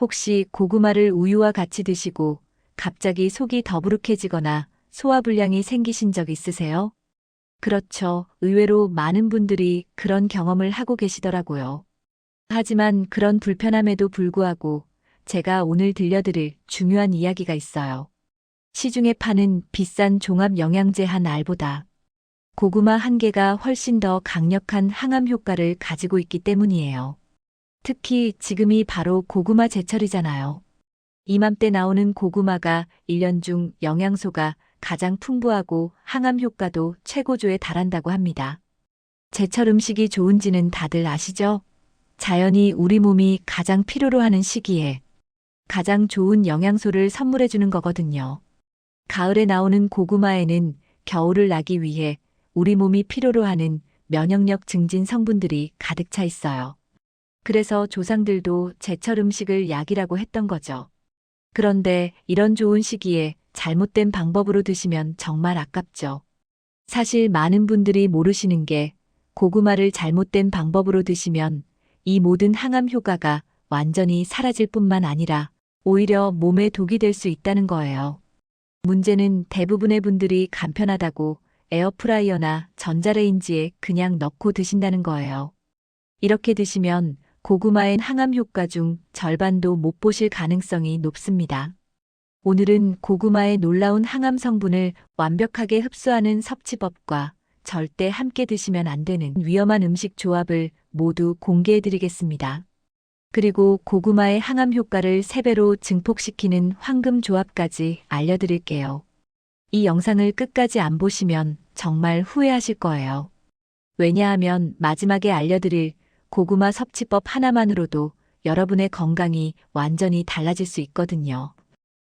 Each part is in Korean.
혹시 고구마를 우유와 같이 드시고 갑자기 속이 더부룩해지거나 소화불량이 생기신 적 있으세요? 그렇죠. 의외로 많은 분들이 그런 경험을 하고 계시더라고요. 하지만 그런 불편함에도 불구하고 제가 오늘 들려드릴 중요한 이야기가 있어요. 시중에 파는 비싼 종합 영양제 한 알보다 고구마 한 개가 훨씬 더 강력한 항암 효과를 가지고 있기 때문이에요. 특히 지금이 바로 고구마 제철이잖아요. 이맘때 나오는 고구마가 1년 중 영양소가 가장 풍부하고 항암 효과도 최고조에 달한다고 합니다. 제철 음식이 좋은지는 다들 아시죠? 자연이 우리 몸이 가장 필요로 하는 시기에 가장 좋은 영양소를 선물해 주는 거거든요. 가을에 나오는 고구마에는 겨울을 나기 위해 우리 몸이 필요로 하는 면역력 증진 성분들이 가득 차 있어요. 그래서 조상들도 제철 음식을 약이라고 했던 거죠. 그런데 이런 좋은 시기에 잘못된 방법으로 드시면 정말 아깝죠. 사실 많은 분들이 모르시는 게 고구마를 잘못된 방법으로 드시면 이 모든 항암 효과가 완전히 사라질 뿐만 아니라 오히려 몸에 독이 될 수 있다는 거예요. 문제는 대부분의 분들이 간편하다고 에어프라이어나 전자레인지에 그냥 넣고 드신다는 거예요. 이렇게 드시면 고구마의 항암 효과 중 절반도 못 보실 가능성이 높습니다. 오늘은 고구마의 놀라운 항암 성분을 완벽하게 흡수하는 섭취법과 절대 함께 드시면 안 되는 위험한 음식 조합을 모두 공개해 드리겠습니다. 그리고 고구마의 항암 효과를 3배로 증폭시키는 황금 조합까지 알려드릴게요. 이 영상을 끝까지 안 보시면 정말 후회하실 거예요. 왜냐하면 마지막에 알려드릴 고구마 섭취법 하나만으로도 여러분의 건강이 완전히 달라질 수 있거든요.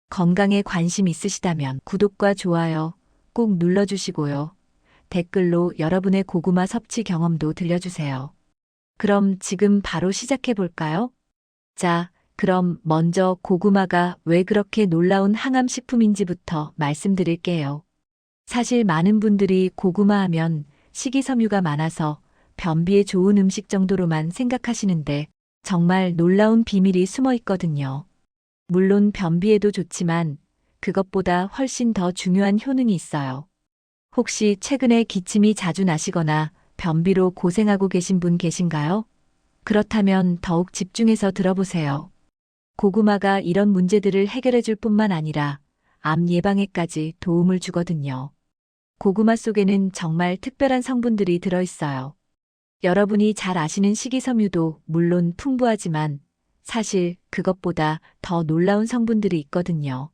건강에 관심 있으시다면 구독과 좋아요 꼭 눌러주시고요. 댓글로 여러분의 고구마 섭취 경험도 들려주세요. 그럼 지금 바로 시작해 볼까요? 자, 그럼 먼저 고구마가 왜 그렇게 놀라운 항암 식품인지부터 말씀드릴게요. 사실 많은 분들이 고구마 하면 식이섬유가 많아서 변비에 좋은 음식 정도로만 생각하시는데 정말 놀라운 비밀이 숨어 있거든요. 물론 변비에도 좋지만 그것보다 훨씬 더 중요한 효능이 있어요. 혹시 최근에 기침이 자주 나시거나 변비로 고생하고 계신 분 계신가요? 그렇다면 더욱 집중해서 들어보세요. 고구마가 이런 문제들을 해결해 줄 뿐만 아니라 암 예방에까지 도움을 주거든요. 고구마 속에는 정말 특별한 성분들이 들어있어요. 여러분이 잘 아시는 식이섬유도 물론 풍부하지만 사실 그것보다 더 놀라운 성분들이 있거든요.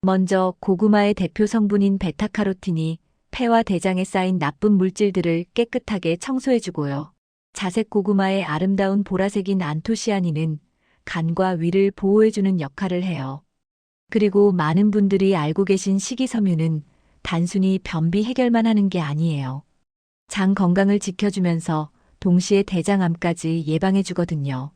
먼저 고구마의 대표 성분인 베타카로틴이 폐와 대장에 쌓인 나쁜 물질들을 깨끗하게 청소해주고요. 자색 고구마의 아름다운 보라색인 안토시아닌은 간과 위를 보호해주는 역할을 해요. 그리고 많은 분들이 알고 계신 식이섬유는 단순히 변비 해결만 하는 게 아니에요. 장 건강을 지켜주면서 동시에 대장암까지 예방해주거든요.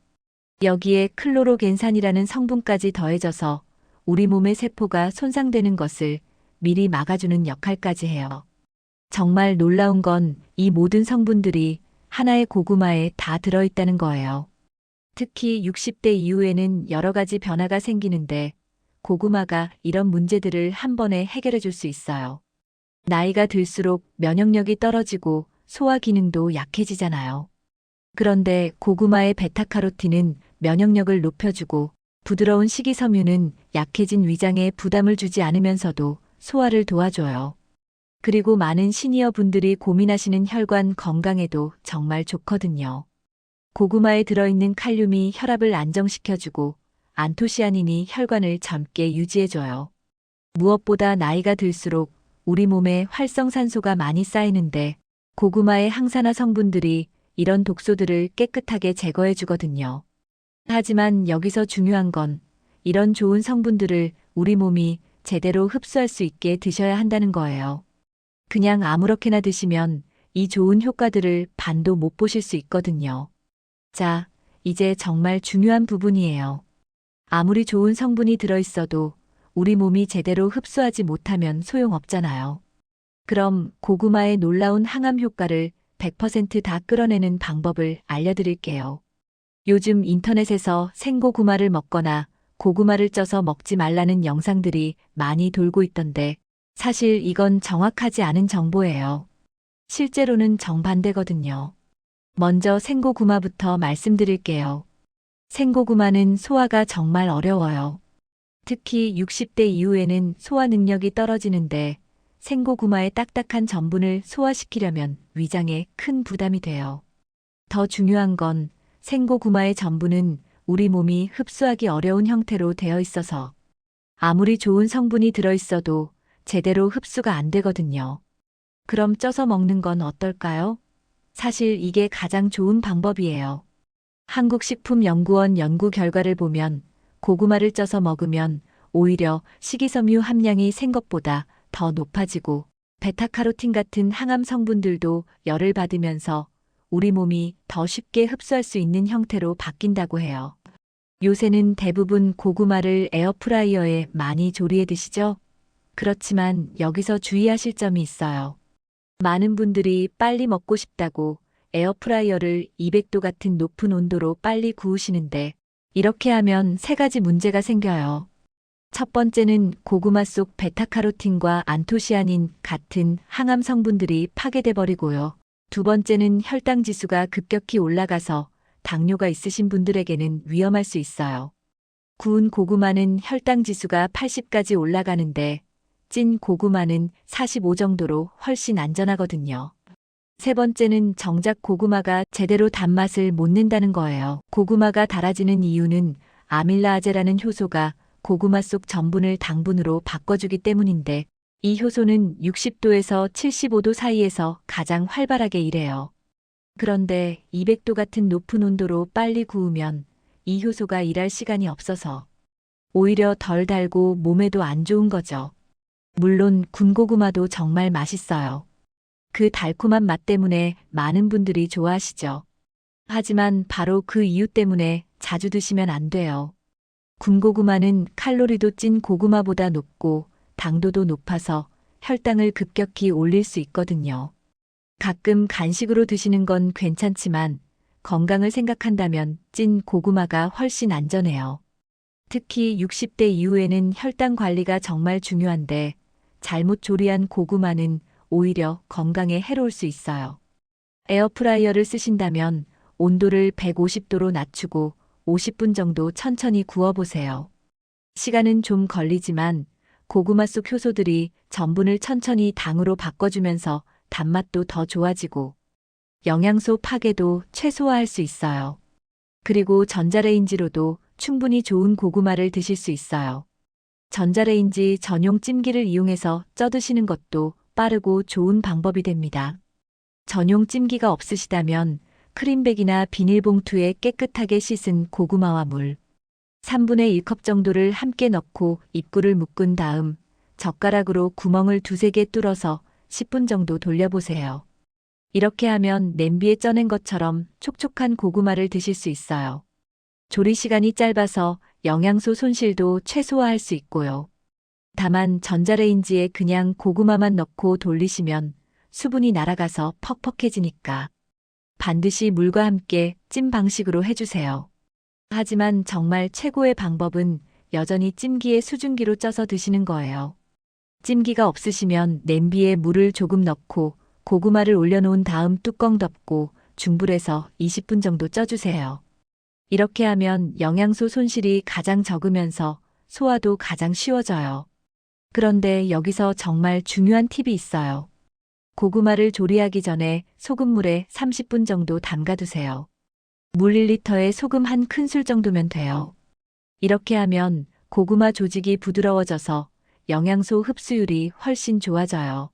여기에 클로로겐산이라는 성분까지 더해져서 우리 몸의 세포가 손상되는 것을 미리 막아주는 역할까지 해요. 정말 놀라운 건 이 모든 성분들이 하나의 고구마에 다 들어있다는 거예요. 특히 60대 이후에는 여러 가지 변화가 생기는데 고구마가 이런 문제들을 한 번에 해결해 줄 수 있어요. 나이가 들수록 면역력이 떨어지고 소화 기능도 약해지잖아요. 그런데 고구마의 베타카로틴은 면역력을 높여주고 부드러운 식이섬유는 약해진 위장에 부담을 주지 않으면서도 소화를 도와줘요. 그리고 많은 시니어 분들이 고민하시는 혈관 건강에도 정말 좋거든요. 고구마에 들어있는 칼륨이 혈압을 안정시켜주고 안토시아닌이 혈관을 젊게 유지해줘요. 무엇보다 나이가 들수록 우리 몸에 활성산소가 많이 쌓이는데 고구마의 항산화 성분들이 이런 독소들을 깨끗하게 제거해 주거든요. 하지만 여기서 중요한 건 이런 좋은 성분들을 우리 몸이 제대로 흡수할 수 있게 드셔야 한다는 거예요. 그냥 아무렇게나 드시면 이 좋은 효과들을 반도 못 보실 수 있거든요. 자, 이제 정말 중요한 부분이에요. 아무리 좋은 성분이 들어있어도 우리 몸이 제대로 흡수하지 못하면 소용없잖아요. 그럼 고구마의 놀라운 항암 효과를 100%다 끌어내는 방법을 알려드릴게요. 요즘 인터넷에서 생고구마를 먹거나 고구마를 쪄서 먹지 말라는 영상들이 많이 돌고 있던데 사실 이건 정확하지 않은 정보예요. 실제로는 정반대거든요. 먼저 생고구마부터 말씀드릴게요. 생고구마는 소화가 정말 어려워요. 특히 60대 이후에는 소화 능력이 떨어지는데 생고구마의 딱딱한 전분을 소화시키려면 위장에 큰 부담이 돼요. 더 중요한 건 생고구마의 전분은 우리 몸이 흡수하기 어려운 형태로 되어 있어서 아무리 좋은 성분이 들어있어도 제대로 흡수가 안 되거든요. 그럼 쪄서 먹는 건 어떨까요? 사실 이게 가장 좋은 방법이에요. 한국식품연구원 연구 결과를 보면 고구마를 쪄서 먹으면 오히려 식이섬유 함량이 생것보다 더 높아지고 베타카로틴 같은 항암 성분들도 열을 받으면서 우리 몸이 더 쉽게 흡수할 수 있는 형태로 바뀐다고 해요. 요새는 대부분 고구마를 에어프라이어에 많이 조리해 드시죠? 그렇지만 여기서 주의하실 점이 있어요. 많은 분들이 빨리 먹고 싶다고 에어프라이어를 200도 같은 높은 온도로 빨리 구우시는데 이렇게 하면 세 가지 문제가 생겨요. 첫 번째는 고구마 속 베타카로틴과 안토시아닌 같은 항암 성분들이 파괴돼 버리고요. 두 번째는 혈당 지수가 급격히 올라가서 당뇨가 있으신 분들에게는 위험할 수 있어요. 구운 고구마는 혈당 지수가 80까지 올라가는데 찐 고구마는 45 정도로 훨씬 안전하거든요. 세 번째는 정작 고구마가 제대로 단맛을 못 낸다는 거예요. 고구마가 달아지는 이유는 아밀라아제라는 효소가 고구마 속 전분을 당분으로 바꿔주기 때문인데 이 효소는 60도에서 75도 사이에서 가장 활발하게 일해요. 그런데 200도 같은 높은 온도로 빨리 구우면 이 효소가 일할 시간이 없어서 오히려 덜 달고 몸에도 안 좋은 거죠. 물론 군고구마도 정말 맛있어요. 그 달콤한 맛 때문에 많은 분들이 좋아하시죠. 하지만 바로 그 이유 때문에 자주 드시면 안 돼요. 군고구마는 칼로리도 찐 고구마보다 높고 당도도 높아서 혈당을 급격히 올릴 수 있거든요. 가끔 간식으로 드시는 건 괜찮지만 건강을 생각한다면 찐 고구마가 훨씬 안전해요. 특히 60대 이후에는 혈당 관리가 정말 중요한데 잘못 조리한 고구마는 오히려 건강에 해로울 수 있어요. 에어프라이어를 쓰신다면 온도를 150도로 낮추고 50분 정도 천천히 구워보세요. 시간은 좀 걸리지만 고구마 속 효소들이 전분을 천천히 당으로 바꿔주면서 단맛도 더 좋아지고 영양소 파괴도 최소화할 수 있어요. 그리고 전자레인지로도 충분히 좋은 고구마를 드실 수 있어요. 전자레인지 전용 찜기를 이용해서 쪄드시는 것도 빠르고 좋은 방법이 됩니다. 전용 찜기가 없으시다면 크림백이나 비닐봉투에 깨끗하게 씻은 고구마와 물 3분의 1컵 정도를 함께 넣고 입구를 묶은 다음 젓가락으로 구멍을 두세 개 뚫어서 10분 정도 돌려보세요. 이렇게 하면 냄비에 쪄낸 것처럼 촉촉한 고구마를 드실 수 있어요. 조리 시간이 짧아서 영양소 손실도 최소화할 수 있고요. 다만 전자레인지에 그냥 고구마만 넣고 돌리시면 수분이 날아가서 퍽퍽해지니까 반드시 물과 함께 찜 방식으로 해주세요. 하지만 정말 최고의 방법은 여전히 찜기에 수증기로 쪄서 드시는 거예요. 찜기가 없으시면 냄비에 물을 조금 넣고 고구마를 올려놓은 다음 뚜껑 덮고 중불에서 20분 정도 쪄주세요. 이렇게 하면 영양소 손실이 가장 적으면서 소화도 가장 쉬워져요. 그런데 여기서 정말 중요한 팁이 있어요. 고구마를 조리하기 전에 소금물에 30분 정도 담가두세요. 물 1리터에 소금 한 큰술 정도면 돼요. 이렇게 하면 고구마 조직이 부드러워져서 영양소 흡수율이 훨씬 좋아져요.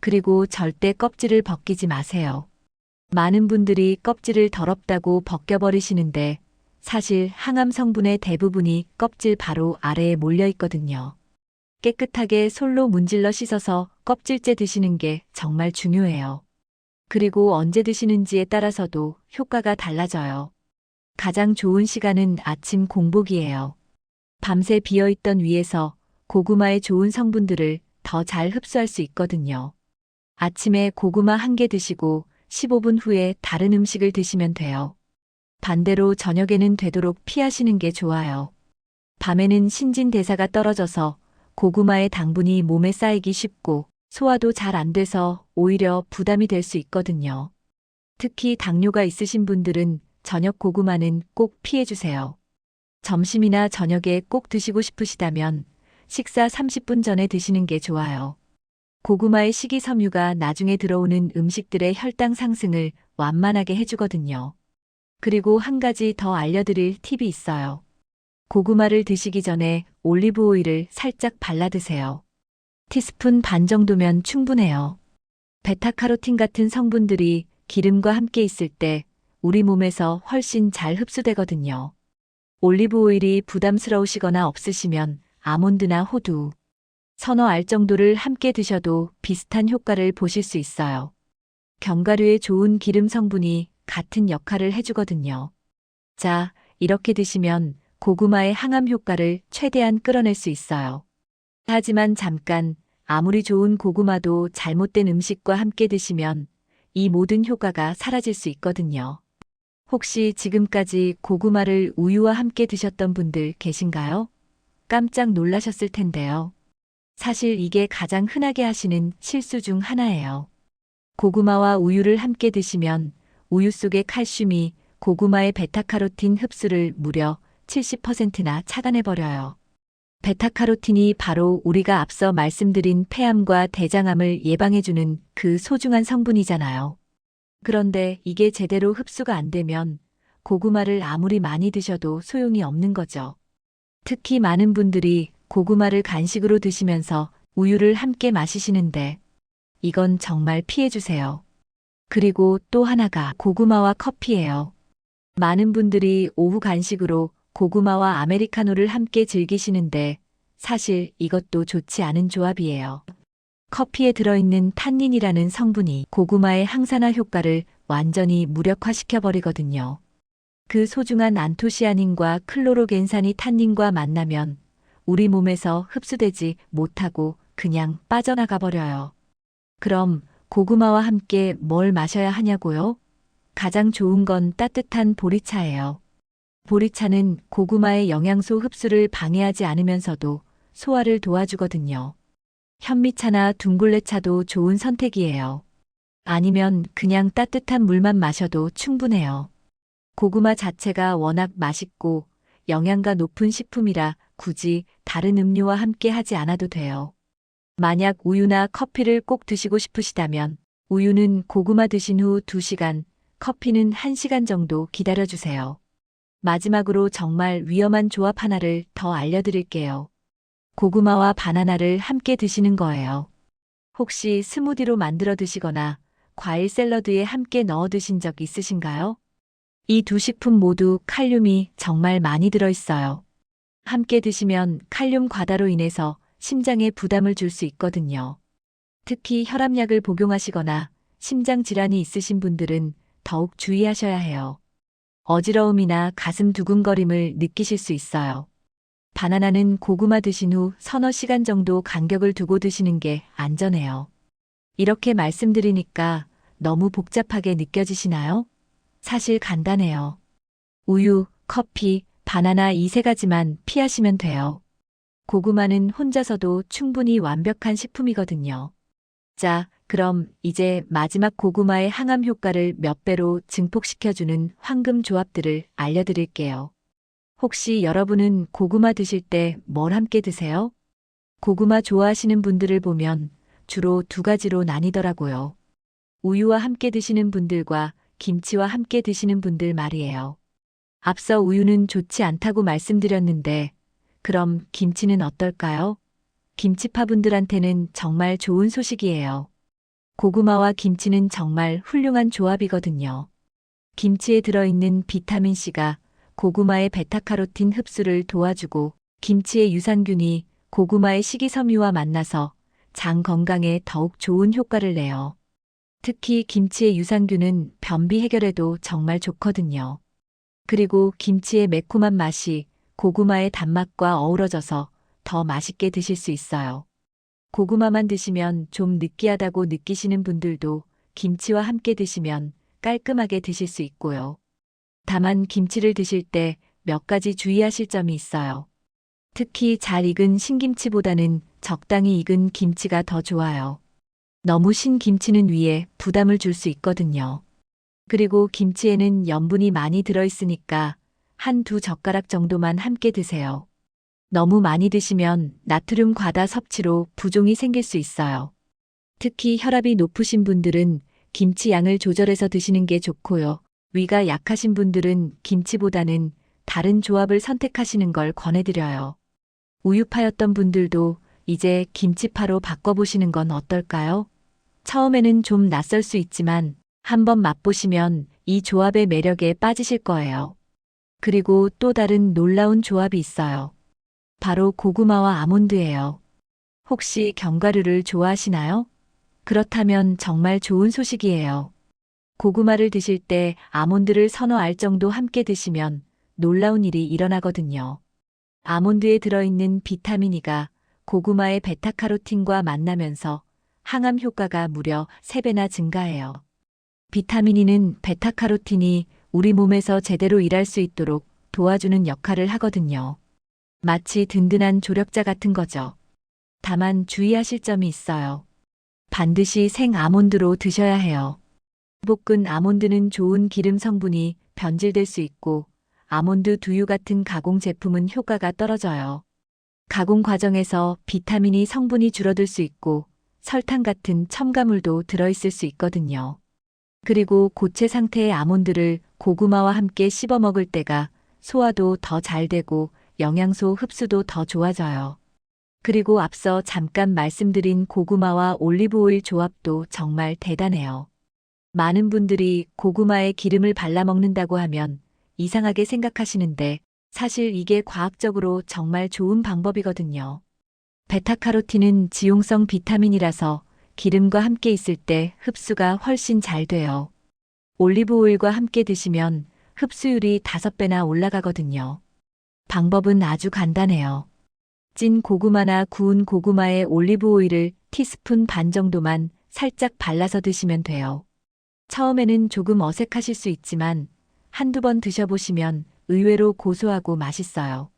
그리고 절대 껍질을 벗기지 마세요. 많은 분들이 껍질을 더럽다고 벗겨버리시는데 사실 항암 성분의 대부분이 껍질 바로 아래에 몰려 있거든요. 깨끗하게 솔로 문질러 씻어서 껍질째 드시는 게 정말 중요해요. 그리고 언제 드시는지에 따라서도 효과가 달라져요. 가장 좋은 시간은 아침 공복이에요. 밤새 비어있던 위에서 고구마의 좋은 성분들을 더 잘 흡수할 수 있거든요. 아침에 고구마 한 개 드시고 15분 후에 다른 음식을 드시면 돼요. 반대로 저녁에는 되도록 피하시는 게 좋아요. 밤에는 신진대사가 떨어져서 고구마의 당분이 몸에 쌓이기 쉽고 소화도 잘 안 돼서 오히려 부담이 될 수 있거든요. 특히 당뇨가 있으신 분들은 저녁 고구마는 꼭 피해 주세요. 점심이나 저녁에 꼭 드시고 싶으시다면 식사 30분 전에 드시는 게 좋아요. 고구마의 식이섬유가 나중에 들어오는 음식들의 혈당 상승을 완만하게 해주거든요. 그리고 한 가지 더 알려드릴 팁이 있어요. 고구마를 드시기 전에 올리브 오일을 살짝 발라 드세요. 티스푼 반 정도면 충분해요. 베타카로틴 같은 성분들이 기름과 함께 있을 때 우리 몸에서 훨씬 잘 흡수되거든요. 올리브 오일이 부담스러우시거나 없으시면 아몬드나 호두, 서너 알 정도를 함께 드셔도 비슷한 효과를 보실 수 있어요. 견과류의 좋은 기름 성분이 같은 역할을 해주거든요. 자, 이렇게 드시면 고구마의 항암 효과를 최대한 끌어낼 수 있어요. 하지만 잠깐, 아무리 좋은 고구마도 잘못된 음식과 함께 드시면 이 모든 효과가 사라질 수 있거든요. 혹시 지금까지 고구마를 우유와 함께 드셨던 분들 계신가요? 깜짝 놀라셨을 텐데요. 사실 이게 가장 흔하게 하시는 실수 중 하나예요. 고구마와 우유를 함께 드시면 우유 속의 칼슘이 고구마의 베타카로틴 흡수를 무려 70%나 차단해버려요. 베타카로틴이 바로 우리가 앞서 말씀드린 폐암과 대장암을 예방해주는 그 소중한 성분이잖아요. 그런데 이게 제대로 흡수가 안 되면 고구마를 아무리 많이 드셔도 소용이 없는 거죠. 특히 많은 분들이 고구마를 간식으로 드시면서 우유를 함께 마시시는데 이건 정말 피해주세요. 그리고 또 하나가 고구마와 커피예요. 많은 분들이 오후 간식으로 고구마와 아메리카노를 함께 즐기시는데 사실 이것도 좋지 않은 조합이에요. 커피에 들어있는 탄닌이라는 성분이 고구마의 항산화 효과를 완전히 무력화시켜버리거든요. 그 소중한 안토시아닌과 클로로겐산이 탄닌과 만나면 우리 몸에서 흡수되지 못하고 그냥 빠져나가 버려요. 그럼 고구마와 함께 뭘 마셔야 하냐고요? 가장 좋은 건 따뜻한 보리차예요. 보리차는 고구마의 영양소 흡수를 방해하지 않으면서도 소화를 도와주거든요. 현미차나 둥글레차도 좋은 선택이에요. 아니면 그냥 따뜻한 물만 마셔도 충분해요. 고구마 자체가 워낙 맛있고 영양가 높은 식품이라 굳이 다른 음료와 함께 하지 않아도 돼요. 만약 우유나 커피를 꼭 드시고 싶으시다면 우유는 고구마 드신 후 2시간, 커피는 1시간 정도 기다려주세요. 마지막으로 정말 위험한 조합 하나를 더 알려드릴게요. 고구마와 바나나를 함께 드시는 거예요. 혹시 스무디로 만들어 드시거나 과일 샐러드에 함께 넣어 드신 적 있으신가요? 이 두 식품 모두 칼륨이 정말 많이 들어 있어요. 함께 드시면 칼륨 과다로 인해서 심장에 부담을 줄 수 있거든요. 특히 혈압약을 복용하시거나 심장 질환이 있으신 분들은 더욱 주의하셔야 해요. 어지러움이나 가슴 두근거림을 느끼실 수 있어요. 바나나는 고구마 드신 후 서너 시간 정도 간격을 두고 드시는 게 안전해요. 이렇게 말씀드리니까 너무 복잡하게 느껴지시나요? 사실 간단해요. 우유, 커피, 바나나 이 세 가지만 피하시면 돼요. 고구마는 혼자서도 충분히 완벽한 식품이거든요. 자, 그럼 이제 마지막 고구마의 항암 효과를 몇 배로 증폭시켜주는 황금 조합들을 알려드릴게요. 혹시 여러분은 고구마 드실 때 뭘 함께 드세요? 고구마 좋아하시는 분들을 보면 주로 두 가지로 나뉘더라고요. 우유와 함께 드시는 분들과 김치와 함께 드시는 분들 말이에요. 앞서 우유는 좋지 않다고 말씀드렸는데, 그럼 김치는 어떨까요? 김치파 분들한테는 정말 좋은 소식이에요. 고구마와 김치는 정말 훌륭한 조합이거든요. 김치에 들어있는 비타민C가 고구마의 베타카로틴 흡수를 도와주고 김치의 유산균이 고구마의 식이섬유와 만나서 장 건강에 더욱 좋은 효과를 내요. 특히 김치의 유산균은 변비 해결에도 정말 좋거든요. 그리고 김치의 매콤한 맛이 고구마의 단맛과 어우러져서 더 맛있게 드실 수 있어요. 고구마만 드시면 좀 느끼하다고 느끼시는 분들도 김치와 함께 드시면 깔끔하게 드실 수 있고요. 다만 김치를 드실 때 몇 가지 주의하실 점이 있어요. 특히 잘 익은 신김치보다는 적당히 익은 김치가 더 좋아요. 너무 신 김치는 위에 부담을 줄 수 있거든요. 그리고 김치에는 염분이 많이 들어있으니까 한 두 젓가락 정도만 함께 드세요. 너무 많이 드시면 나트륨 과다 섭취로 부종이 생길 수 있어요. 특히 혈압이 높으신 분들은 김치 양을 조절해서 드시는 게 좋고요. 위가 약하신 분들은 김치보다는 다른 조합을 선택하시는 걸 권해드려요. 우유파였던 분들도 이제 김치파로 바꿔보시는 건 어떨까요? 처음에는 좀 낯설 수 있지만 한번 맛보시면 이 조합의 매력에 빠지실 거예요. 그리고 또 다른 놀라운 조합이 있어요. 바로 고구마와 아몬드예요. 혹시 견과류를 좋아하시나요? 그렇다면 정말 좋은 소식이에요. 고구마를 드실 때 아몬드를 알 정도 함께 드시면 놀라운 일이 일어나거든요. 아몬드에 들어있는 비타민 E가 고구마의 베타카로틴과 만나면서 항암 효과가 무려 3배나 증가해요. 비타민 E는 베타카로틴이 우리 몸에서 제대로 일할 수 있도록 도와주는 역할을 하거든요. 마치 든든한 조력자 같은 거죠. 다만 주의하실 점이 있어요. 반드시 생 아몬드로 드셔야 해요. 볶은 아몬드는 좋은 기름 성분이 변질될 수 있고 아몬드 두유 같은 가공 제품은 효과가 떨어져요. 가공 과정에서 비타민이 성분이 줄어들 수 있고 설탕 같은 첨가물도 들어있을 수 있거든요. 그리고 고체 상태의 아몬드를 고구마와 함께 씹어 먹을 때가 소화도 더 잘 되고 영양소 흡수도 더 좋아져요. 그리고 앞서 잠깐 말씀드린 고구마와 올리브오일 조합도 정말 대단해요. 많은 분들이 고구마에 기름을 발라 먹는다고 하면 이상하게 생각하시는데 사실 이게 과학적으로 정말 좋은 방법이거든요. 베타카로틴은 지용성 비타민이라서 기름과 함께 있을 때 흡수가 훨씬 잘 돼요. 올리브오일과 함께 드시면 흡수율이 5배나 올라가거든요. 방법은 아주 간단해요. 찐 고구마나 구운 고구마에 올리브 오일을 티스푼 반 정도만 살짝 발라서 드시면 돼요. 처음에는 조금 어색하실 수 있지만 한두 번 드셔보시면 의외로 고소하고 맛있어요.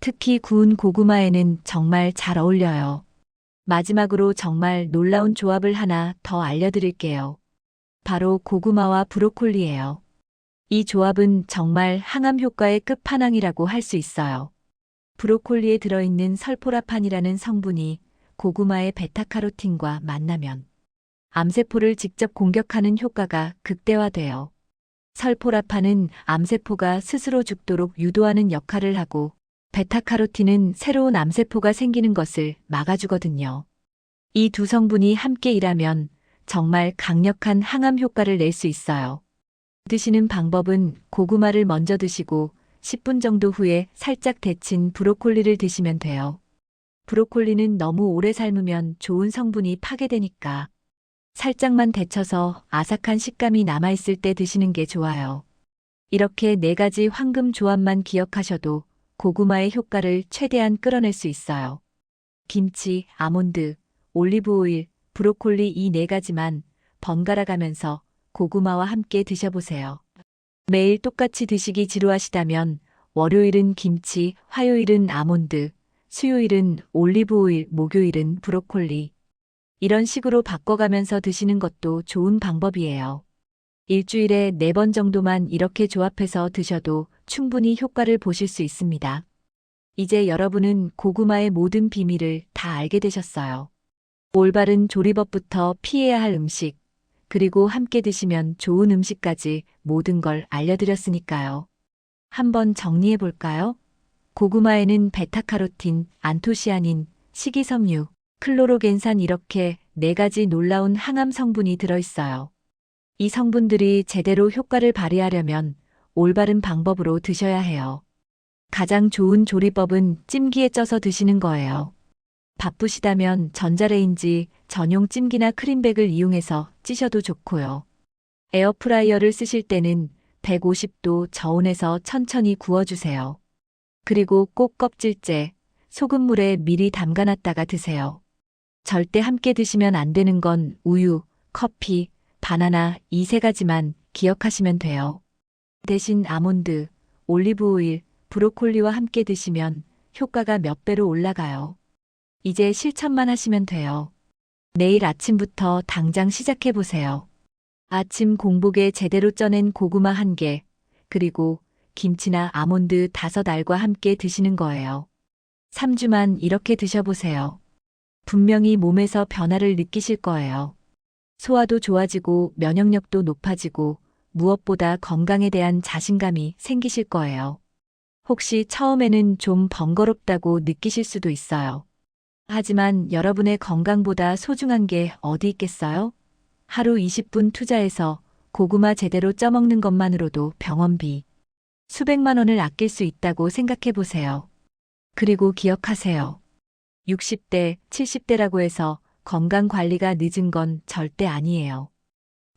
특히 구운 고구마에는 정말 잘 어울려요. 마지막으로 정말 놀라운 조합을 하나 더 알려드릴게요. 바로 고구마와 브로콜리예요. 이 조합은 정말 항암 효과의 끝판왕이라고 할 수 있어요. 브로콜리에 들어있는 설포라판이라는 성분이 고구마의 베타카로틴과 만나면 암세포를 직접 공격하는 효과가 극대화돼요. 설포라판은 암세포가 스스로 죽도록 유도하는 역할을 하고 베타카로틴은 새로운 암세포가 생기는 것을 막아주거든요. 이 두 성분이 함께 일하면 정말 강력한 항암 효과를 낼 수 있어요. 드시는 방법은 고구마를 먼저 드시고 10분 정도 후에 살짝 데친 브로콜리를 드시면 돼요. 브로콜리는 너무 오래 삶으면 좋은 성분이 파괴되니까 살짝만 데쳐서 아삭한 식감이 남아있을 때 드시는 게 좋아요. 이렇게 네 가지 황금 조합만 기억하셔도 고구마의 효과를 최대한 끌어낼 수 있어요. 김치, 아몬드, 올리브오일, 브로콜리 이 네 가지만 번갈아 가면서 고구마와 함께 드셔보세요. 매일 똑같이 드시기 지루하시다면 월요일은 김치, 화요일은 아몬드, 수요일은 올리브오일, 목요일은 브로콜리. 이런 식으로 바꿔가면서 드시는 것도 좋은 방법이에요. 일주일에 네 번 정도만 이렇게 조합해서 드셔도 충분히 효과를 보실 수 있습니다. 이제 여러분은 고구마의 모든 비밀을 다 알게 되셨어요. 올바른 조리법부터 피해야 할 음식, 그리고 함께 드시면 좋은 음식까지 모든 걸 알려드렸으니까요. 한번 정리해 볼까요? 고구마에는 베타카로틴, 안토시아닌, 식이섬유, 클로로겐산 이렇게 네 가지 놀라운 항암 성분이 들어있어요. 이 성분들이 제대로 효과를 발휘하려면 올바른 방법으로 드셔야 해요. 가장 좋은 조리법은 찜기에 쪄서 드시는 거예요. 바쁘시다면 전자레인지 전용 찜기나 크림백을 이용해서 찌셔도 좋고요. 에어프라이어를 쓰실 때는 150도 저온에서 천천히 구워주세요. 그리고 꼭 껍질째 소금물에 미리 담가놨다가 드세요. 절대 함께 드시면 안 되는 건 우유, 커피, 바나나 이 세 가지만 기억하시면 돼요. 대신 아몬드, 올리브오일, 브로콜리와 함께 드시면 효과가 몇 배로 올라가요. 이제 실천만 하시면 돼요. 내일 아침부터 당장 시작해 보세요. 아침 공복에 제대로 쪄낸 고구마 한 개, 그리고 김치나 아몬드 다섯 알과 함께 드시는 거예요. 3주만 이렇게 드셔보세요. 분명히 몸에서 변화를 느끼실 거예요. 소화도 좋아지고 면역력도 높아지고 무엇보다 건강에 대한 자신감이 생기실 거예요. 혹시 처음에는 좀 번거롭다고 느끼실 수도 있어요. 하지만 여러분의 건강보다 소중한 게 어디 있겠어요? 하루 20분 투자해서 고구마 제대로 쪄먹는 것만으로도 병원비 수백만 원을 아낄 수 있다고 생각해 보세요. 그리고 기억하세요. 60대, 70대라고 해서 건강 관리가 늦은 건 절대 아니에요.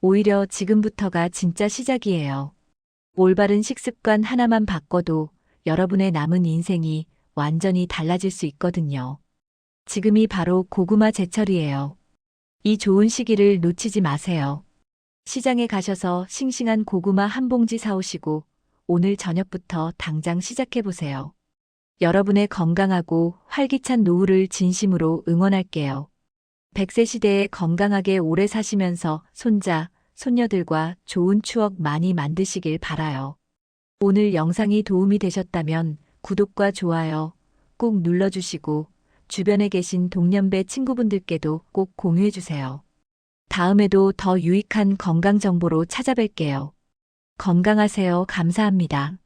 오히려 지금부터가 진짜 시작이에요. 올바른 식습관 하나만 바꿔도 여러분의 남은 인생이 완전히 달라질 수 있거든요. 지금이 바로 고구마 제철이에요. 이 좋은 시기를 놓치지 마세요. 시장에 가셔서 싱싱한 고구마 한 봉지 사오시고 오늘 저녁부터 당장 시작해 보세요. 여러분의 건강하고 활기찬 노후를 진심으로 응원할게요. 100세 시대에 건강하게 오래 사시면서 손자, 손녀들과 좋은 추억 많이 만드시길 바라요. 오늘 영상이 도움이 되셨다면 구독과 좋아요 꼭 눌러주시고 주변에 계신 동년배 친구분들께도 꼭 공유해주세요. 다음에도 더 유익한 건강 정보로 찾아뵐게요. 건강하세요. 감사합니다.